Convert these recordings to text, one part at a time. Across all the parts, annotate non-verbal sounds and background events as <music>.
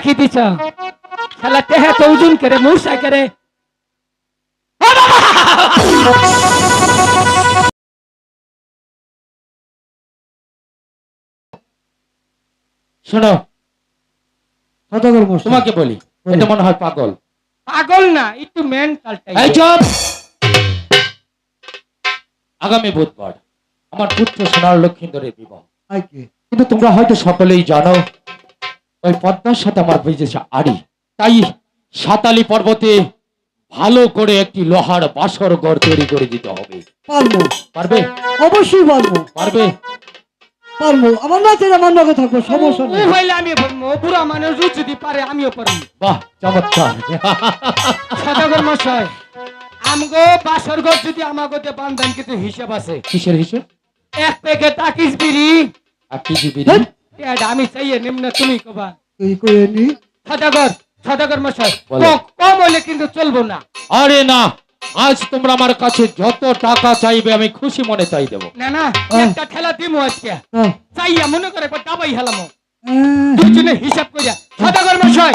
রাখি দিছ শালা তেহে তো ওজন করে মূর্ছা করে। শোনো তোমাকে বলি এটা মনে হয় পাগল। পাগল না একটু মেন্টাল এই চুপ! আগামী বুধবার আমার পুত্র সোনার লক্ষিন্দরের বিবাহ। কিন্তু তোমরা হয়তো সকলেই জানো ওই পদ্মার সাথে আমার বেজেছে আড়ি। তাই সাতালি পর্বতে ভালো করে একটি লোহার বাসর ঘর তৈরি করে দিতে হবে। পারব। পারবে? অবশ্যই পারব। পারবে? পারব। আমার নাচের আমার নগে থাকব সমস্যা নেই। হইলে আমি বুড়া মানুষ যদি পারে আমিও পারি বাহ চমৎকার। সদাগর মশাই আমগো বাসর ঘর যদি আমাগোতে বান্ধান কিন্তু হিসাব আছে। কিসের হিসেব? এক প্যাকেট বিড়ি? এটা আমি চাইয়ে নিম্ন তুমি কবা। তুই করে নি? সদাগর সদাগর মশাই কম হইলে কিন্তু চলবো না। আরে না আজ তোমরা আমার কাছে যত টাকা চাইবে আমি খুশি মনে তাই দেবো। না না একটা ঠেলা দিমু আজকে। চাইয়া মনে করে ডাবাই হেলামো। দুজনে হিসাব করিয়া সদাগর মশাই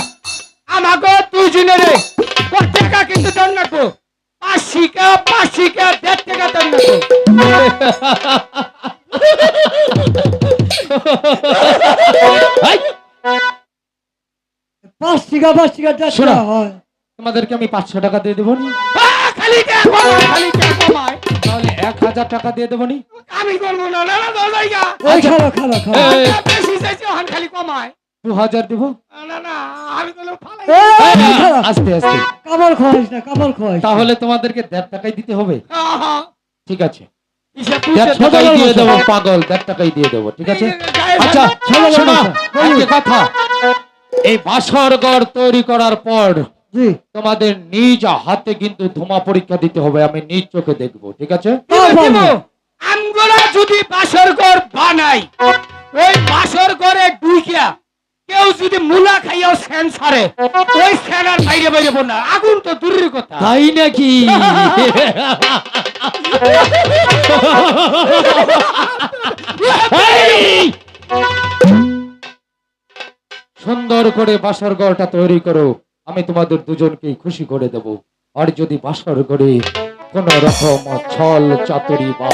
আমাগো দুজনের প্রত্যেকটা কিন্তু দন রাখব দেড় টাকা দন রাখব এই, পাঁচ টাকা পাঁচ টাকা চার হয়। তোমাদেরকে আমি পাঁচশো টাকা দিয়ে দেবো নি। টাকা কমায়। তাহলে এক হাজার টাকা দিয়ে দেবো নি। আমি করব না খালো খালো খালো। খালি কমায়। দু হাজার দেবো। খালো। আস্তে আস্তে। না। তাহলে তোমাদেরকে দেড় টাকাই দিতে হবে। আহা, ঠিক আছে। টাকাই দিয়ে দেবো পাগল দেড় টাকাই দিয়ে দেবো ঠিক আছে? আচ্ছা শোনো কথা। এই বাসর ঘর তৈরি করার পর তোমাদের নিজ হাতে কিন্তু ধোঁয়া পরীক্ষা দিতে হবে আমি নিজ চোখে দেখব ঠিক আছে? পারব। যদি বাসর ঘর বানাই ওই বাসর ঘরে ঢুকিয়া কেউ যদি মুলা খাইয়াও সারে ওই সেনার বাইরে বাইরে না। আগুন তো দূরের কথা। তাই নাকি? সুন্দর করে বাসর ঘরটা তৈরি করো। আমি তোমাদের দুজনকেই খুশি করে দেব। আর যদি বাসর ঘরে কোন রকম ছল চাতুরি বা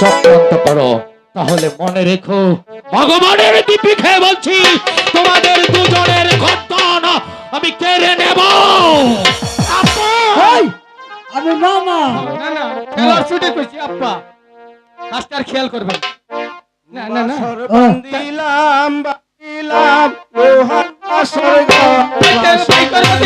চক্রান্ত করো তাহলে মনে রেখো ভগবানের খেয়ে বলছি তোমাদের দুজনের গর্দন আমি কেড়ে নেব। আমি না না। না না খেলার ছুটে কইছি আব্বা মাস্টার খেয়াল করবেন। না না না। দিলাম দিলাম লোহার স্বর্গ এটা বাই করব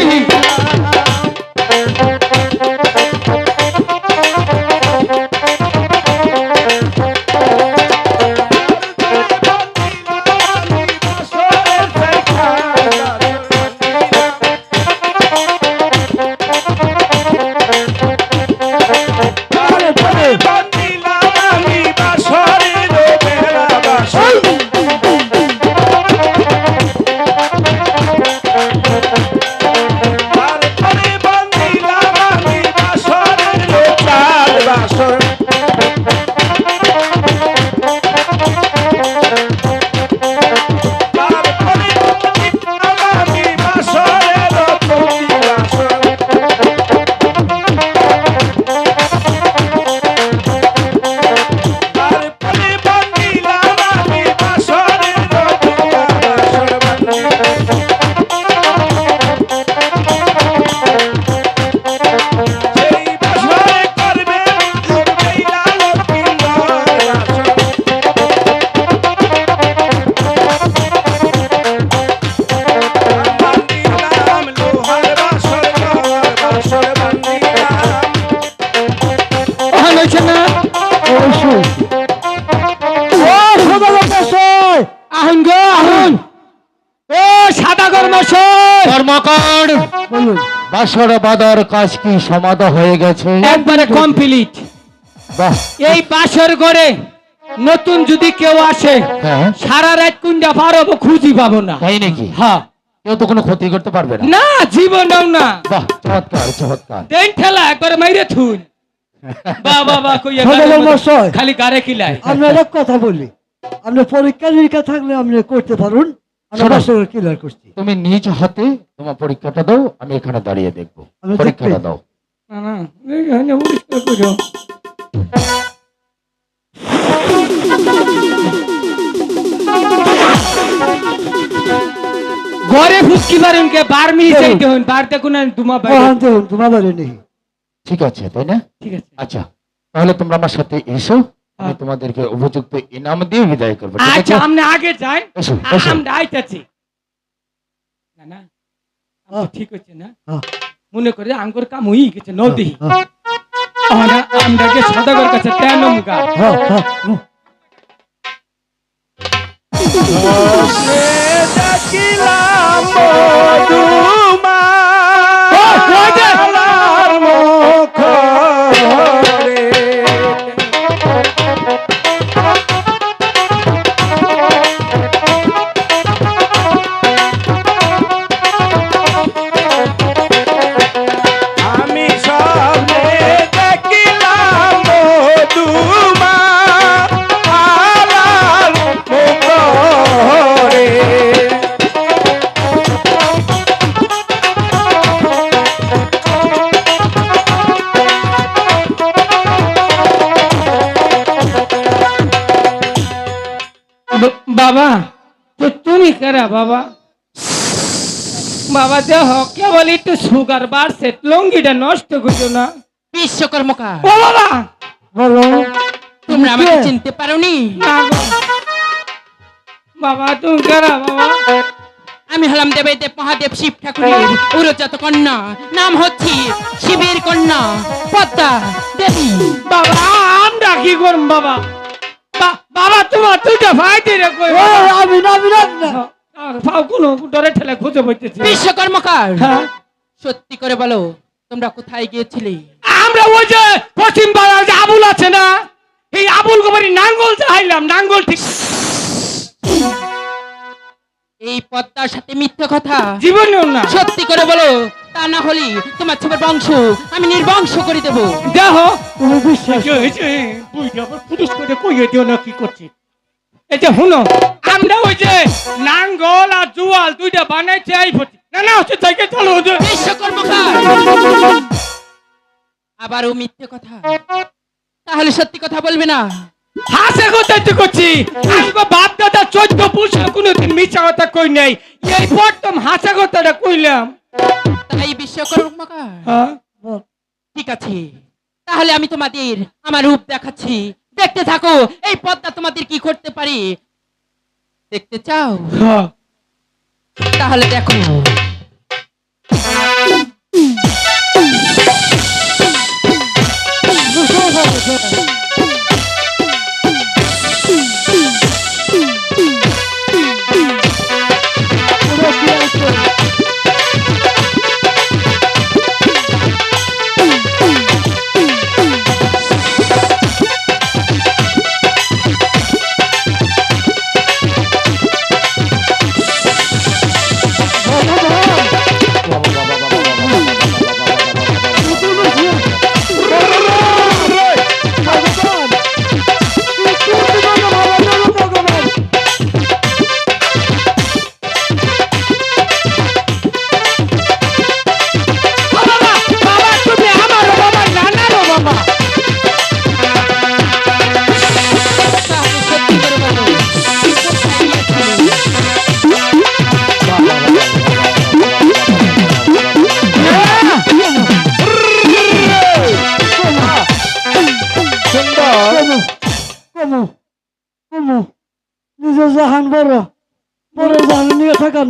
চার বাসর বাদার কাজ কি সমাধা হয়ে গেছে? একবারে কমপ্লিট বাহ। এই বাসর ঘরে নতুন যদি কেউ আসে হ্যাঁ। সারা রাত কুন্ডা পারব খুঁজি পাবো না। তাই নাকি? হ্যাঁ। কেউ তো কোনো ক্ষতি করতে পারবে না। না জীবনেও না। বাহ চমৎকার চমৎকার। দেন ঠেলা একবারে মাইরে থুন। <laughs> খালি গাড়ে কিলায়। এক কথা বলি। আপনি পরীক্ষা নিরীক্ষা থাকলে আপনি করতে পারুন। আমরা ক্লিয়ার করছি? তুমি নিজ হাতে তোমার পরীক্ষাটা দাও আমি এখানে দাঁড়িয়ে দেখব। পরীক্ষাটা দাও। না না এখানে পরিষ্কার করো। ঘরে ফুসকি পারেন কে বার চাইতে হন বার দেখুন তোমার ঠিক আছে তাই না? ঠিক আছে। আচ্ছা তাহলে তোমরা আমার সাথে এসো। আমি। তোমাদেরকে উপযুক্ত ইনাম দিয়ে বিদায় করব আচ্ছা আপনি আগে এসো আমরা আইতাছি না না। ঠিক হচ্ছে না? হ্যাঁ। মনে করে আঙ্গুর কাম হয়ে গেছে নদী। হ্যাঁ, আমরা আমরা সদাগর কাছে কেন মুগা দেখিলাম মধুমা বাবা তো তুমি কারা বাবা? বাবা একটু সুগার বাড়ছে লঙ্গিটা নষ্ট করছ না? বিশ্বকর্মকার। ও বাবা! বলো তোমরা আমাকে চিনতে পারোনি? বাবা তুমি কারা বাবা? আমি হলাম দেবেদেব মহাদেব শিব ঠাকুরের উরজাত কন্যা। নাম হচ্ছে শিবের কন্যা পদ্মা দেবী। বাবা আমরা কি করব বাবা? বাবা তোমার তুইটা ভাই দিরে কই ও, আমি না আমি না। ফাও কোনো ডরে ঠেলে খুঁজে বইতেছি বিশ্বকর্মকার হ্যাঁ। সত্যি করে বলো তোমরা কোথায় গিয়েছিলে? আমরা ওই যে পশ্চিম পাড়ার যে আবুল আছে না এই আবুল গোবরি নাঙ্গল চাইলাম নাঙ্গল ঠিক। এই পদ্মার সাথে মিথ্যা কথা জীবনেও না। সত্যি করে বলো তা না হলে তোমার ছেলের বংশ আমি নির্বংশ করে দেবো। দেহ তুমি বিশ্বাস এই আবার পুলিশ করে কইয়ে দিও না কি করছি এই যে শুনো আমরা ওই যে নাঙ্গল আর জুয়াল দুইটা বানাইছে এই পথে। না না হচ্ছে থেকে চলো ওই যে বিশ্বকর্মকার মিথ্যে কথা। তাহলে সত্যি কথা বলবে না। হাসে কথা তো করছি। বাপ দাদা চোদ্দ পুরুষ কোনোদিন মিছা কথা কই নাই। এই প্রথম হাসা কথাটা কইলাম। তাই বিশ্বকর্মকার হ্যাঁ? ঠিক আছে। তাহলে আমি তোমাদের আমার রূপ দেখাচ্ছি। দেখতে থাকো এই পদ্মা তোমাদের কি করতে পারি? দেখতে চাও? হ্যাঁ। তাহলে দেখো। বাবা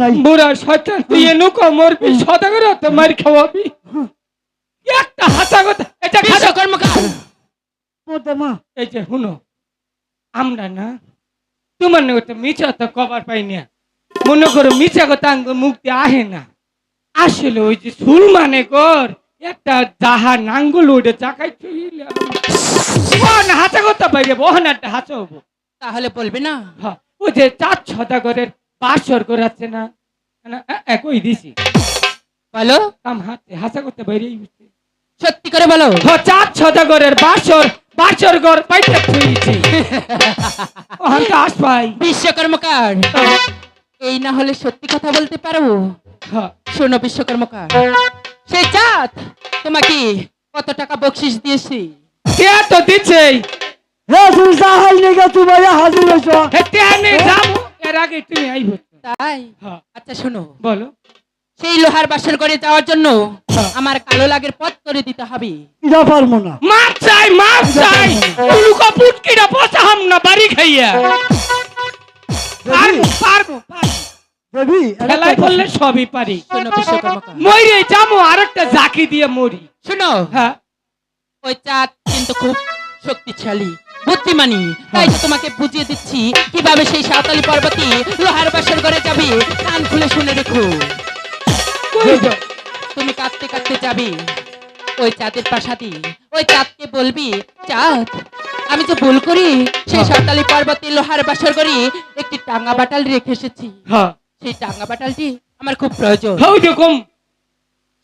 নাই। বুড়া শয়তান তুই এনু কমর বি সদা করে তো মার খাওয়াবি। একটা হাসা কথা এটা খাসা বিশ্বকর্মকার পড়তে মা। এই যে শুনো আমরা না তোমার নাকি তো মিছা তো কবার পাই না। মনে করো মিছা কথা আঙ্গ মুক্তি আহে না। আসলে ওই যে সুল মানে কর একটা যাহা নাঙ্গল ওইটা চাকাই হাসা কথা বাইরে বহন একটা হাসা হব। তাহলে বলবে না? হ্যাঁ, ওই যে চার ছটা ঘরের বাসর করাচ্ছে না। কই দিছি? বলো। কাম হাতে হাসা করতে বাইরে সত্যি করে বলো। চার ছটা বাসর বাসর ঘর পাইতে থুইছি ওখান আস পাই। বিশ্বকর্মকার এই না হলে সত্যি কথা বলতে পারো হ্যাঁ। শোনো বিশ্বকর্মকা সেই চাঁদ তোমাকে কত টাকা বকশিস দিয়েছি? কে তো দিচ্ছেই হ্যাঁ তুমি আমি যাব। এর আগে তুমি আইব তাই? হ্যাঁ। আচ্ছা শোনো। বলো। সেই লোহার বাসর করে যাওয়ার জন্য আমার কালো লাগের পথ করে দিতে হবে। পারব না। মাছ চাই মাছ চাই। উলুকা পুটকিটা পচাহাম না বাড়ি খাইয়া। পারব পারব পারব। দেবী খেলায় বললে সবই পারি। শোনো মরে আরেকটা জাকি দিয়ে মরি। শোনো। হ্যাঁ। ওই চাঁদ কিন্তু খুব শক্তিশালী। বুদ্ধিমানী। তাই তো তোমাকে বুঝিয়ে দিচ্ছি কীভাবে সেই সাঁওতালি পর্বতী লোহার বাসর ঘরে যাবে কান খুলে শুনে রেখো তুমি কাঁদতে কাঁদতে যাবে। ওই চাঁদের পাশাতি ওই চাঁদকে বলবি চাঁদ আমি যে ভুল করি সেই সাঁওতালি পর্বতী লোহার বাসর ঘরে একটি টাঙ্গা বাটাল রেখে এসেছি। হ্যাঁ। সেই টাঙ্গা বাটালটি আমার খুব প্রয়োজন। হও দেখুন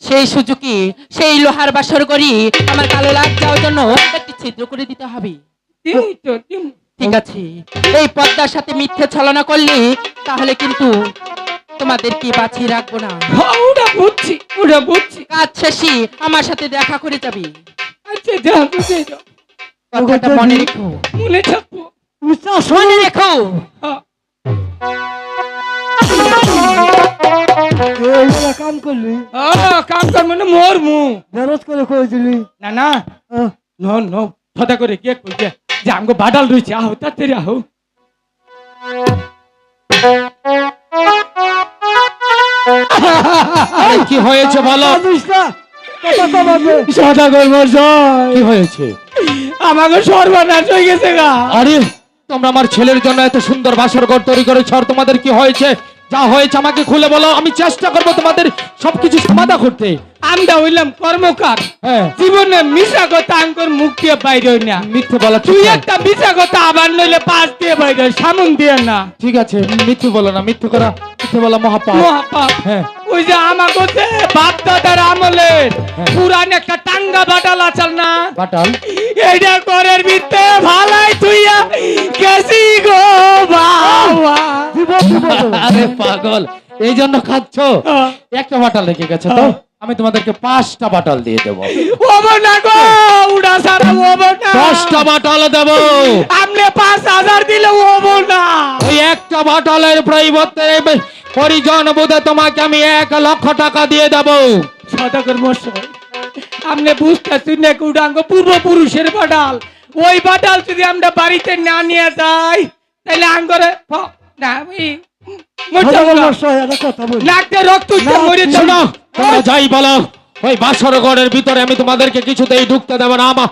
সেই সুযোগে সেই লোহার বাসর করি আমার কালো লাগ যাওয়ার জন্য একটি ছিদ্র করে দিতে হবে। ঠিক আছে। এই পদ্মার সাথে মিথ্যে ছলনা করলে তাহলে কিন্তু তোমাদেরকে বাঁচিয়ে রাখব না। ওটা বুঝছি ওটা বুঝছি। কাজ শেষে আমার সাথে দেখা করে যাবি। আচ্ছা যা বুঝে যাও কথাটা মনে রেখো। মনে থাকব। মনে রেখো। হ্যাঁ। কাম করলি? কাম কর মানে মোর মু বেরোজ করে কই না না। ন ন ফটা করে কে কই যে আমগো বাডাল রইছে আহো তাড়াতাড়ি আহো। আরে কি হয়েছে বলো? সদাগর মশাই কি হয়েছে? আমাকে সর্বনাশ হয়ে গেছে গা। আরে তোমরা আমার ছেলের জন্য এত সুন্দর বাসর ঘর তৈরি করেছ আর তোমাদের কি হয়েছে? যা হয়েছে আমাকে খুলে বলো আমি চেষ্টা করব তোমাদের সবকিছু সমাধা করতে। আমরা হইলাম কর্মকার। হ্যাঁ। জীবনে মিশা কথা আঙ্কর মুখ দিয়ে বাইরে না। মিথ্যে বলা তুই একটা মিশা কথা আবার নইলে পাশ দিয়ে বাইরে সামন দিয়ে না। ঠিক আছে মিথ্যে বলো না মিথ্যে করা মিথ্যে বলা মহাপাপ। মহাপাপ। হ্যাঁ। ওই যে আমাকে যে বাপ দাদার আমলের হ্যাঁ। পুরান একটা টাঙ্গা বাটাল আচাল না? বাটাল? এইটা করের ভিতরে ভালাই তুইয়া গেছি গো বাবা। আরে পাগল। এই জন্য খাচ্ছ। একটা বাটাল রেখে গেছে তো? আমি তোমাদেরকে পাঁচটা বাটাল দিয়ে দেবো। দশটা বাটাল দেবো। আপনি পাঁচ হাজার দিলে ওবো না। ওই একটা বাটালের পরিবর্তে পরিজন বোধে তোমাকে আমি এক লক্ষ টাকা দিয়ে দেবো। সদাগর মশাই আপনি বুঝতেছি না উড়াঙ্গ পূর্বপুরুষের বাটাল। ওই বাটাল যদি আমরা বাড়িতে না নিয়ে যাই তাহলে আঙ্গরে না যাই বলো ওই বাসরগড়ের ভিতরে আমি তোমাদেরকে কিছুতেই ঢুকতে দেবো না আমা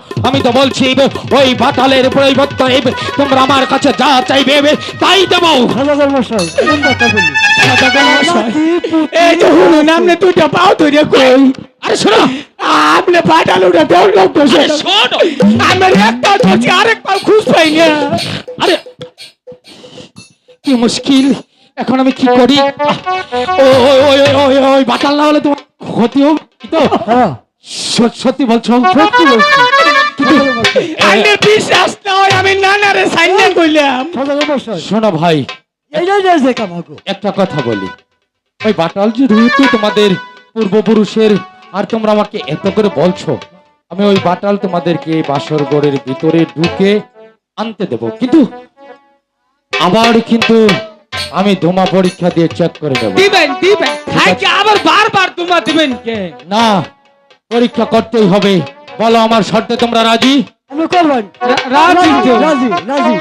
তো বলছি ওই বাটালের পরিবর্তে তোমরা আমার কাছে যা চাইবে তাই দেবো। দুইটা পাও ধরে কই। আরে শোনো। আপনি বাটাল উঠে দেওয়ার লোক তো শোনো। আমার একটা ধরছি আরেক পাও খুশ পাই না। আরে। কি মুশকিল। এখন আমি কি করি? ওই বাটাল না হলে তোমার ক্ষতি হবে তো। হ্যাঁ, সত্যি বলছো? সত্যি বলছি। সদাগর বিশ্বাস না হয় আমি নানারে সাইনে কইলাম। শোনো ভাই এইটাই রয়েছে কামাগো। একটা কথা বলি। ওই বাটাল যেহেতু তোমাদের পূর্বপুরুষের আর তোমরা আমাকে এত করে বলছো আমি ওই বাটাল তোমাদেরকে বাসর গড়ের ভিতরে ঢুকে আনতে দেব। কিন্তু আবার কিন্তু আমি ধোমা পরীক্ষা দিয়ে চেক করে দেব দিবেন দিবেন। খাইকে আবার বারবার তোমা দিবেন কে? না পরীক্ষা করতেই হবে। বলো আমার শর্তে তোমরা রাজি? আপনি করবেন? রাজি রাজি, রাজি,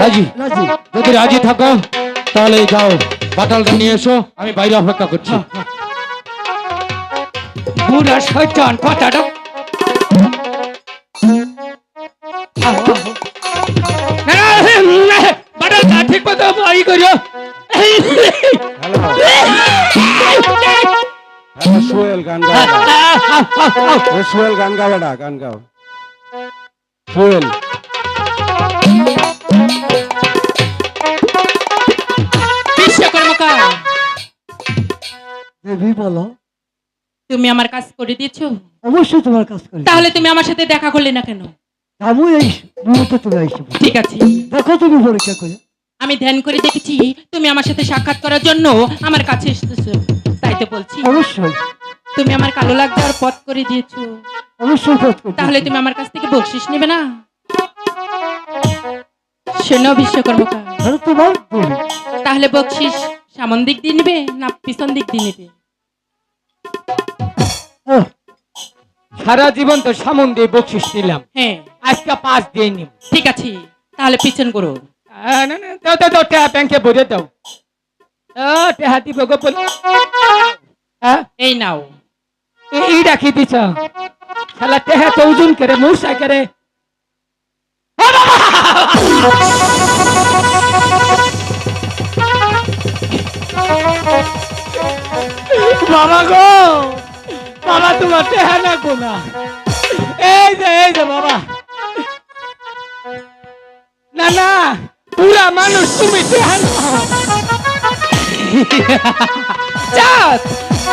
রাজি। রাজি। যদি রাজি থাকো তাহলে যাও বাটালটা নিয়ে এসো আমি বাইরে অপেক্ষা করছি। বুড়া শয়তান কথাটা। না, না, না, বাটালটা ঠিক মতো করিও। সোহেল গান গাও সোহেল গান গাও বেটা গান গাও সোহেল দেবী বলো তুমি আমার কাজ করে দিয়েছ? অবশ্যই তোমার কাজ করি তাহলে তুমি আমার সাথে দেখা করলে না কেন? আমি এই মুহূর্তে তুমি আইসি ঠিক আছে। দেখো তুমি পরীক্ষা করে। আমি ধ্যান করে দেখেছি তুমি আমার সাথে সাক্ষাৎ করার জন্য আমার কাছে এসেছ। তাই তো বলছি। অবশ্যই। তুমি আমার কালো লাগ যাওয়ার পথ করে দিয়েছ। অবশ্যই পথ তাহলে তুমি আমার কাছ থেকে বকশিস নেবে না? শোনো বিশ্বকর্মকার তাহলে বকশিস সামন দিক দিয়ে নেবে না পিছন দিক দিয়ে নেবে? সারা জীবন তো সামন দিয়ে বকশিস নিলাম। হ্যাঁ। আজকে পাঁচ দিয়ে নিব। ঠিক আছে তাহলে পিছন করো। আহ, না না দাও দাও দাও টেহা ব্যাংকে ভরে দাও আহ, টেহা দিব গো বল হ্যাঁ এই নাও এ- এই রাখি দিছ শালা টেহা তো ওজন করে মূষা করে বাবা গো বাবা তোমার টেহা না গোনা এই যে এই যে বাবা না না পুরা মানুষ তুমি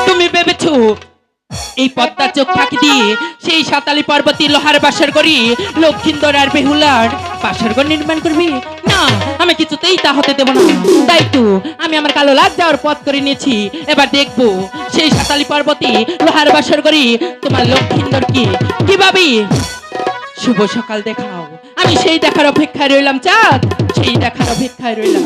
তুমি ভেবেছো এই পদ্মার চোখ ফাঁকি দিয়ে সেই সাতালি পর্বতী লোহার বাসর করি লক্ষিন্দর আর বেহুলার বাসরঘর নির্মাণ করবি? না, আমি কিছুতেই তা হতে দেব না। তাই তো আমি আমার কালো লাগ যাওয়ার পথ করে নিয়েছি। এবার দেখব সেই সাতালি পর্বতী লোহার বাসর করি তোমার লক্ষিন্দর কি কীভাবে? শুভ সকাল দেখাও। আমি সেই দেখার অপেক্ষায় রইলাম চাঁদ। সেই দেখার অপেক্ষায় রইলাম।